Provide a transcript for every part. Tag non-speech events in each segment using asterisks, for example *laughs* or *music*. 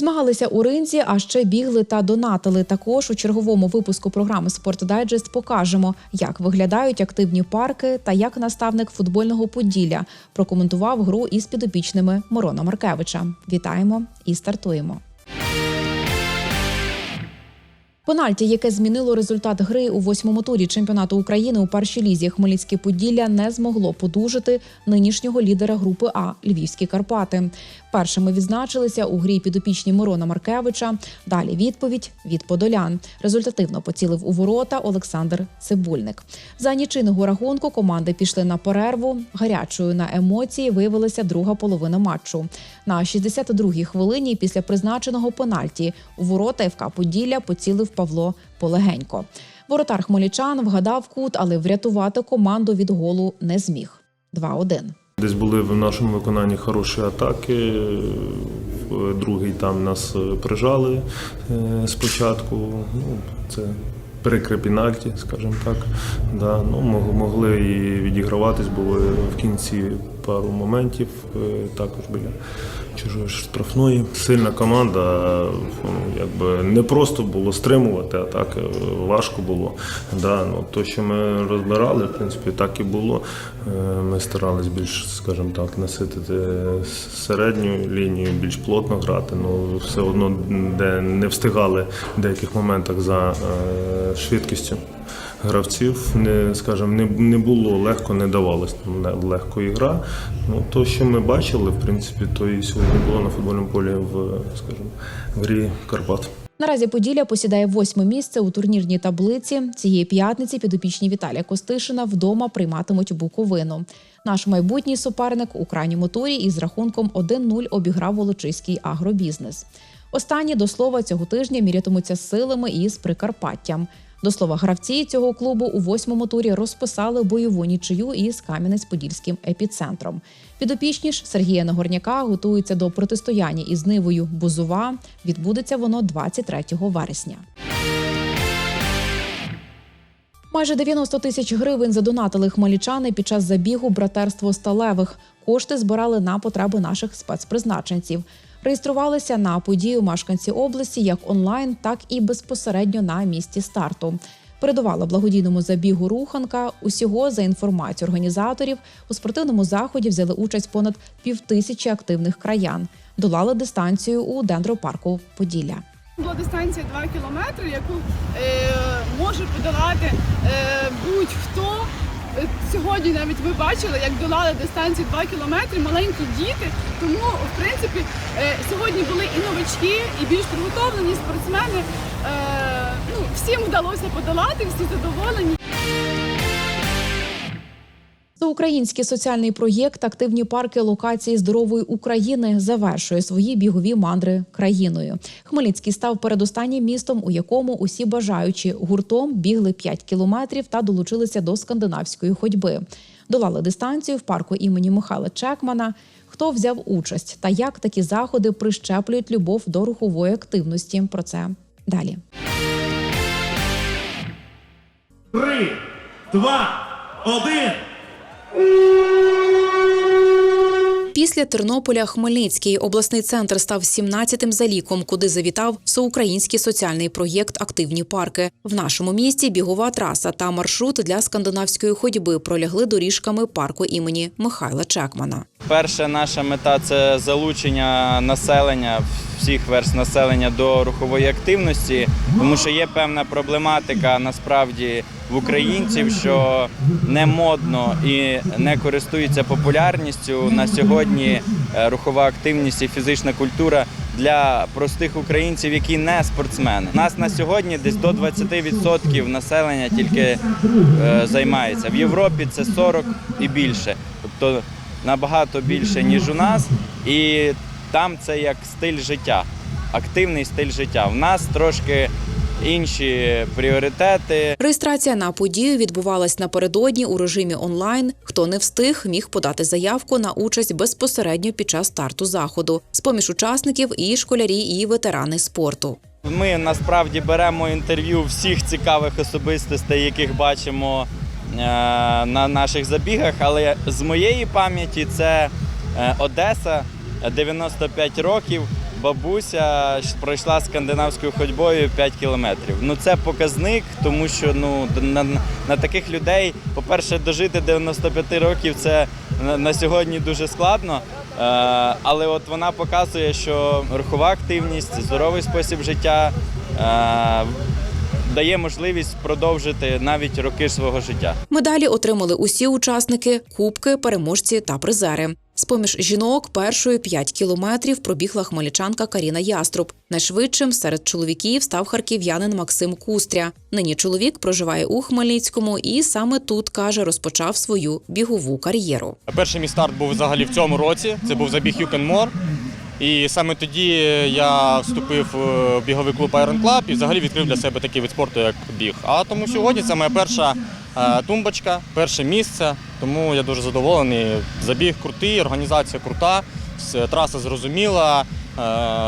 Змагалися у ринзі, а ще бігли та донатили. Також у черговому випуску програми «Спортдайджест» покажемо, як виглядають активні парки та як наставник футбольного Поділля прокоментував гру із підопічними Мирона Маркевича. Вітаємо і стартуємо. Пенальті, яке змінило результат гри у восьмому турі чемпіонату України у першій лізі Хмельницьке Поділля не змогло подужити нинішнього лідера групи А Львівські Карпати. Першими відзначилися у грі підопічні Мирона Маркевича. Далі відповідь від подолян. Результативно поцілив у ворота Олександр Цибульник. За нічийного рахунку команди пішли на перерву. Гарячою на емоції виявилася друга половина матчу. На 62-й хвилині після призначеного пенальті у ворота ФК Поділля поцілив Павло Полегенько. Воротар хмельничан вгадав кут, але врятувати команду від голу не зміг. 2-1. Десь були в нашому виконанні хороші атаки. Другий там нас е, прижали е, спочатку. Ну, це прикре пенальті, скажімо так. Да, ну, могли і відіграватись, було в кінці пару моментів, е, також біля чужої штрафної. Сильна команда, ну, якби не просто було стримувати атаки, важко було. Да, ну, то, що ми розбирали, в принципі, так і було. Е, Ми старались більш, скажімо так, наситити середню лінію, більш плотно грати. Ну, все одно, де не встигали в деяких моментах за е, швидкістю гравців, не, скажімо, не, не було легко, не давалось нам не- легко ігра. Ну, то, що ми бачили, в принципі, то і сьогодні було на футбольному полі в, скажімо, в грі Карпат. Наразі Поділля посідає восьме місце у турнірній таблиці. Цієї п'ятниці підопічні Віталія Костишина вдома прийматимуть Буковину. Наш майбутній суперник у крайньому турі із рахунком 1-0 обіграв Волочиський агробізнес. Останні до слова цього тижня мірятимуться силами із Прикарпаттям. До слова, гравці цього клубу у восьмому турі розписали бойову нічию із Кам'янець-Подільським епіцентром. Підопічні ж Сергія Нагорняка готуються до протистояння із Нивою Бузова. Відбудеться воно 23 вересня. Майже 90 тисяч гривень задонатили хмельничани під час забігу братерство сталевих. Кошти збирали на потреби наших спецпризначенців. Реєструвалися на подію мешканці області як онлайн, так і безпосередньо на місці старту. Передувала благодійному забігу руханка. Усього за інформацією організаторів у спортивному заході взяли участь понад півтисячі активних краян. Долали дистанцію у дендропарку Поділля. Була дистанція 2 кілометри, яку е, може подолати е, будь-хто. Е, Сьогодні навіть ви бачили, як долали дистанцію 2 кілометри маленькі діти. Тому, в принципі, е, сьогодні були і новачки, і більш підготовлені спортсмени. Е, ну, всім вдалося подолати, всі задоволені. Всеукраїнський соціальний проєкт Активні парки локації здорової України завершує свої бігові мандри країною. Хмельницький став передостаннім містом, у якому усі бажаючі гуртом бігли 5 кілометрів та долучилися до скандинавської ходьби. Долали дистанцію в парку імені Михайла Чекмана. Хто взяв участь та як такі заходи прищеплюють любов до рухової активності? Про це далі. Три, два, один. Після Тернополя Хмельницький обласний центр став 17-тим за ліком, куди завітав всеукраїнський соціальний проєкт Активні парки. В нашому місті бігова траса та маршрут для скандинавської ходьби пролягли доріжками парку імені Михайла Чекмана. Перша наша мета це залучення населення, всіх верст населення до рухової активності, тому що є певна проблематика насправді в українців, що не модно і не користується популярністю на сьогодні е, рухова активність і фізична культура для простих українців, які не спортсмени. У Нас на сьогодні десь до 20% населення тільки е, займається. В Європі це 40 і більше. Тобто набагато більше, ніж у нас, і там це як стиль життя, активний стиль життя. В нас трошки інші пріоритети. Реєстрація на подію відбувалась напередодні у режимі онлайн. Хто не встиг, міг подати заявку на участь безпосередньо під час старту заходу. З поміж учасників і школярі, і ветерани спорту. Ми насправді беремо інтерв'ю всіх цікавих особистостей, яких бачимо е, на наших забігах. Але з моєї пам'яті це е, Одеса, 95 років. Бабуся пройшла скандинавською ходьбою 5 кілометрів. Ну це показник, тому що ну на, на таких людей, по-перше, дожити 95 років це на, на сьогодні дуже складно. Е, але от вона показує, що рухова активність, здоровий спосіб життя. Е, Дає можливість продовжити навіть роки свого життя. Медалі отримали усі учасники, кубки, переможці та призери. З-поміж жінок першою 5 кілометрів пробігла хмельничанка Каріна Яструб. Найшвидшим серед чоловіків став харків'янин Максим Кустря. Нині чоловік проживає у Хмельницькому і саме тут каже, розпочав свою бігову кар'єру. Перший мій старт був взагалі в цьому році. Це був забіг More. І саме тоді я вступив в біговий клуб Iron Club і взагалі відкрив для себе такий вид спорту, як біг. А тому сьогодні це моя перша е, тумбочка, перше місце. Тому я дуже задоволений. Забіг крутий, організація крута, траса зрозуміла, е,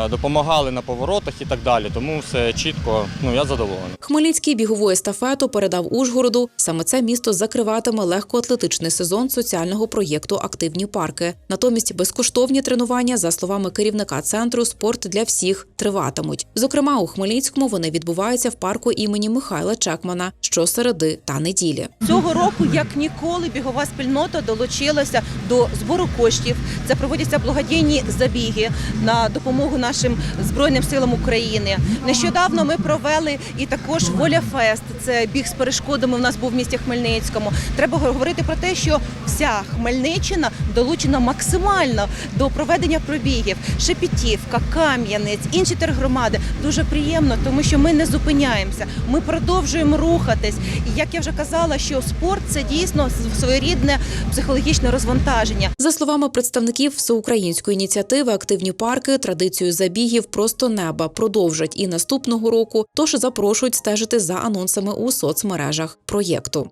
допомагали на поворотах і так далі. Тому все чітко. Ну я задоволений. Хмельницький бігову естафету передав Ужгороду. Саме це місто закриватиме легкоатлетичний сезон соціального проєкту Активні парки. Натомість безкоштовні тренування, за словами керівника центру Спорт для всіх триватимуть. Зокрема, у Хмельницькому вони відбуваються в парку імені Михайла Чекмана щосереди та неділі. Цього року, як ніколи, бігова спільнота долучилася до збору коштів. Це проводяться благодійні забіги на допомогу нашим збройним силам України. Нещодавно ми провели і також Воля Фест. Це біг з перешкодами. У нас був в місті Хмельницькому. Треба говорити про те, що вся Хмельниччина долучена максимально до проведення пробігів. Шепетівка, Кам'янець, інші тергромади. Дуже приємно, тому що ми не зупиняємося. Ми продовжуємо рухатись. І як я вже казала, що спорт це дійсно своєрідне психологічне розвантаження. За словами представників всеукраїнської ініціативи Активні парки традицію забігів просто неба продовжать і наступного року. Тож запрошують стежити за анонсами у соцмережах проєкту.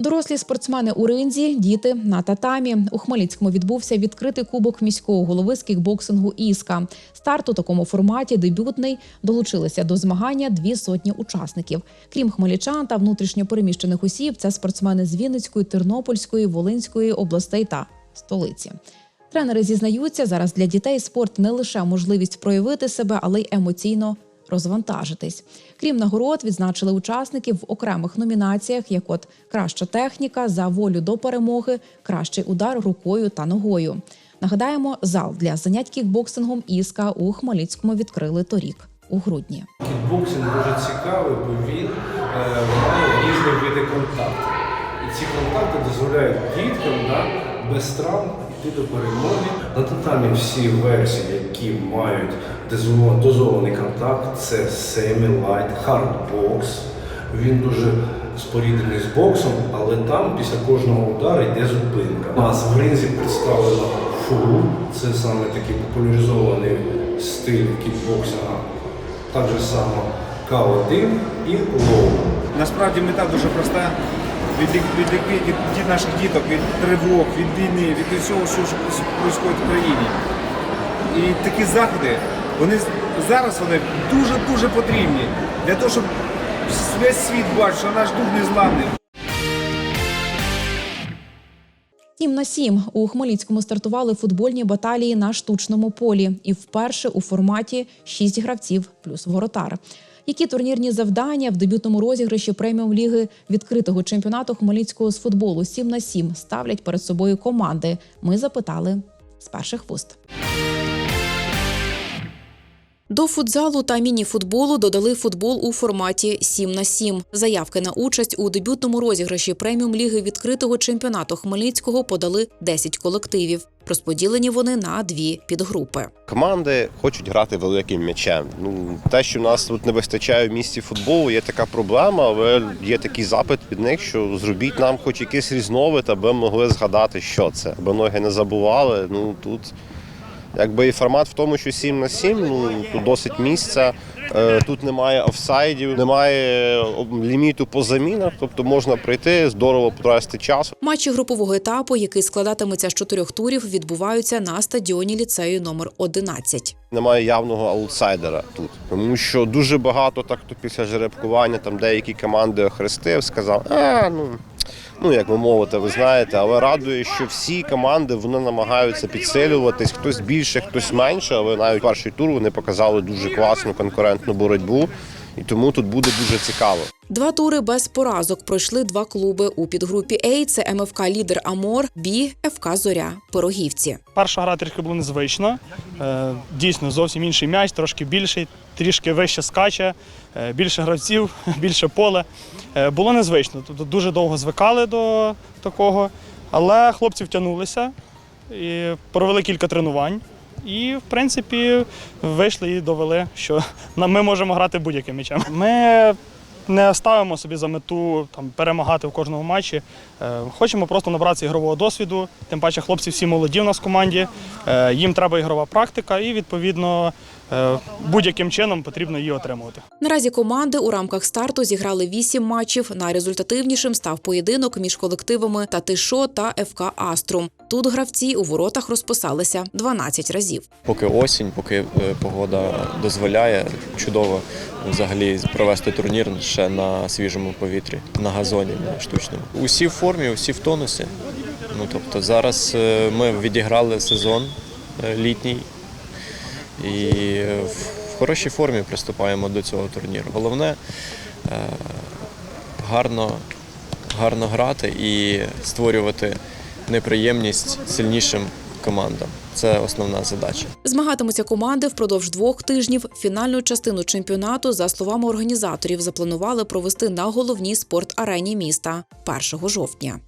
Дорослі спортсмени у ринзі, діти на татамі. У Хмельницькому відбувся відкритий кубок міського голови з кікбоксингу Іска. Старт у такому форматі дебютний долучилися до змагання дві сотні учасників. Крім хмельничан та внутрішньопереміщених осіб, це спортсмени з Вінницької, Тернопільської, Волинської областей та столиці. Тренери зізнаються, зараз для дітей спорт не лише можливість проявити себе, але й емоційно розвантажитись. Крім нагород, відзначили учасників в окремих номінаціях, як от краща техніка за волю до перемоги, кращий удар рукою та ногою. Нагадаємо, зал для занять кікбоксингом Іска у Хмельницькому відкрили торік у грудні. Кікбоксинг дуже цікавий, бо він е, має різні види контакту. І ці контакти дозволяють діткам да, без травм йти до перемоги. На татамі всі версії, які мають дозований контакт, це семі-лайт, хардбокс. Він дуже споріднений з боксом, але там після кожного удару йде зупинка. У нас в ринзі представлено фул, це саме такий популяризований стиль кікбоксинга. Так же само К1 і лоу. Насправді мета дуже проста. Відлік- Відлікти від, від наших діток, від тривог, від війни, від усього, що відбувається в країні. І такі заходи, вони зараз вони дуже-дуже потрібні для того, щоб весь світ бачив, що наш дух незламний. Сім на сім у Хмельницькому стартували футбольні баталії на штучному полі, і вперше у форматі шість гравців плюс воротар. Які турнірні завдання в дебютному розіграші преміум ліги відкритого чемпіонату Хмельницького з футболу 7 на 7 ставлять перед собою команди? Ми запитали з перших вуст. До футзалу та міні-футболу додали футбол у форматі 7 на 7. Заявки на участь у дебютному розіграші преміум ліги відкритого чемпіонату Хмельницького подали 10 колективів. Розподілені вони на дві підгрупи. Команди хочуть грати великим м'ячем. Ну те, що в нас тут не вистачає в місті футболу, є така проблема, але є такий запит від них, що зробіть нам хоч якийсь різновид, аби могли згадати, що це, аби ноги не забували. Ну тут якби і формат в тому, що 7 на 7, ну тут досить місця. Е, Тут немає офсайдів, немає ліміту по замінах, тобто можна прийти, здорово потрасти час. Матчі групового етапу, який складатиметься з чотирьох турів, відбуваються на стадіоні ліцею номер 11. Немає явного аутсайдера тут, тому що дуже багато так то після жеребкування там деякі команди охрестив, сказав, а ну ну як ви мовите, ви знаєте, але радує, що всі команди вони намагаються підсилюватись, хтось більше, хтось менше, але навіть перший тур вони показали дуже класну конкурентну боротьбу, і тому тут буде дуже цікаво. Два тури без поразок пройшли два клуби у підгрупі А. Це МФК Лідер Амор, Б. ФК Зоря Пирогівці. Перша гра трішки була незвична. Е, Дійсно, зовсім інший м'яч, трошки більший, трішки вище скаче, е, більше гравців, *laughs* більше поле. Е, Було незвично. Тобто дуже довго звикали до такого, але хлопці втягнулися і провели кілька тренувань. І, в принципі, вийшли і довели, що *laughs* ми можемо грати будь-яким м'ячем. Ми не ставимо собі за мету там, перемагати в кожному матчі. Е, Хочемо просто набратися ігрового досвіду. Тим паче хлопці всі молоді в нас в команді. Е, Їм треба ігрова практика, і відповідно будь-яким чином потрібно її отримувати. Наразі команди у рамках старту зіграли вісім матчів. Найрезультативнішим став поєдинок між колективами Татишо та ФК Аструм. Тут гравці у воротах розписалися 12 разів. Поки осінь, поки е, погода дозволяє, чудово взагалі провести турнір ще на свіжому повітрі, на газоні на штучному. Усі в формі, усі в тонусі. Ну тобто зараз е, ми відіграли сезон е, літній і в хорошій формі приступаємо до цього турніру. Головне е, гарно, гарно грати і створювати неприємність сильнішим командам. Це основна задача. Змагатимуться команди впродовж двох тижнів. Фінальну частину чемпіонату, за словами організаторів, запланували провести на головній спорт-арені міста 1 жовтня.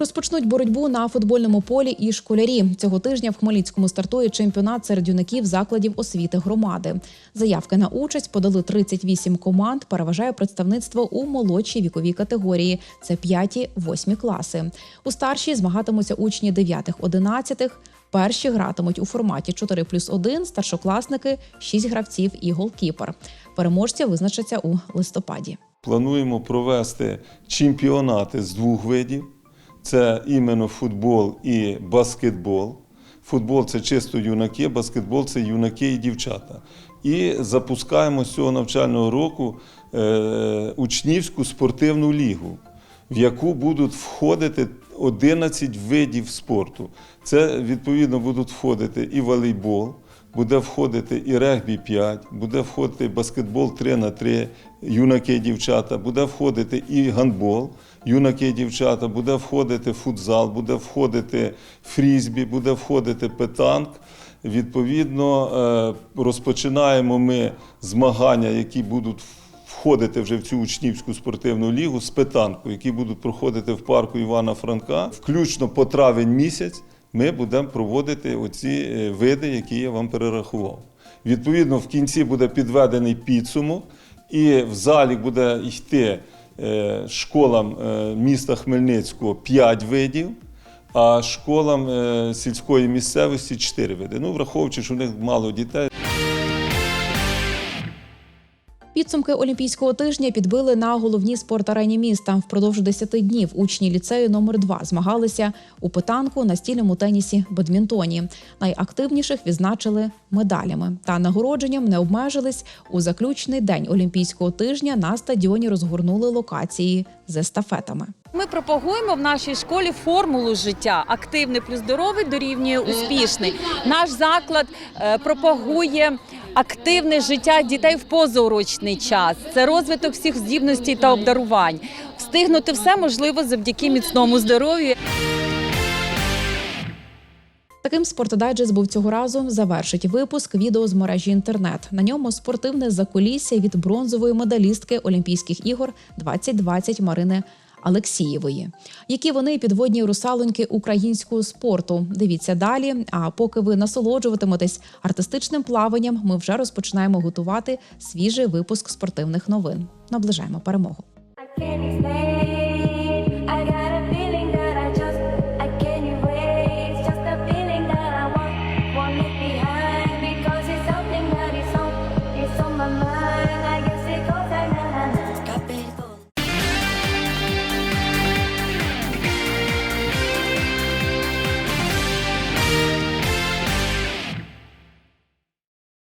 Розпочнуть боротьбу на футбольному полі і школярі. Цього тижня в Хмельницькому стартує чемпіонат серед юнаків закладів освіти громади. Заявки на участь подали 38 команд. Переважає представництво у молодшій віковій категорії. Це 5-8 класи. У старшій змагатимуться учні 9-11. Перші гратимуть у форматі 4 плюс 1, старшокласники, 6 гравців і голкіпер. Переможці визначаться у листопаді. Плануємо провести чемпіонати з двох видів: це іменно футбол і баскетбол. Футбол це чисто юнаки, баскетбол це юнаки і дівчата. І запускаємо з цього навчального року е, учнівську спортивну лігу, в яку будуть входити 11 видів спорту. Це відповідно будуть входити і волейбол, буде входити і регбі 5, буде входити баскетбол 3 на 3, юнаки і дівчата, буде входити і гандбол, юнаки дівчата, буде входити футзал, буде входити фрізбі, буде входити петанк. Відповідно, е, розпочинаємо ми змагання, які будуть входити вже в цю учнівську спортивну лігу з петанку, які будуть проходити в парку Івана Франка. Включно по травень місяць ми будемо проводити оці е, види, які я вам перерахував. Відповідно, в кінці буде підведений підсумок, і в залі буде йти школам е, міста Хмельницького 5 видів. А школам е, сільської місцевості 4 види. Ну, враховуючи, що в них мало дітей. Підсумки олімпійського тижня підбили на головній спорт-арені міста. Впродовж 10 днів учні ліцею номер 2 змагалися у питанку, настільному тенісі, бадмінтоні. Найактивніших відзначили медалями та нагородженням не обмежились. У заключний день олімпійського тижня на стадіоні розгорнули локації з естафетами. Ми пропагуємо в нашій школі формулу життя. Активний плюс здоровий дорівнює успішний. Наш заклад е, пропагує активне життя дітей в позаурочний час. Це розвиток всіх здібностей та обдарувань. Встигнути все можливо завдяки міцному здоров'ю. Таким спортдайджест був цього разу. Завершить випуск відео з мережі інтернет. На ньому спортивне закулісся від бронзової медалістки Олімпійських ігор 2020 Марини Алексієвої. Які вони підводні русалоньки українського спорту. Дивіться далі. А поки ви насолоджуватиметесь артистичним плаванням, ми вже розпочинаємо готувати свіжий випуск спортивних новин. Наближаємо перемогу.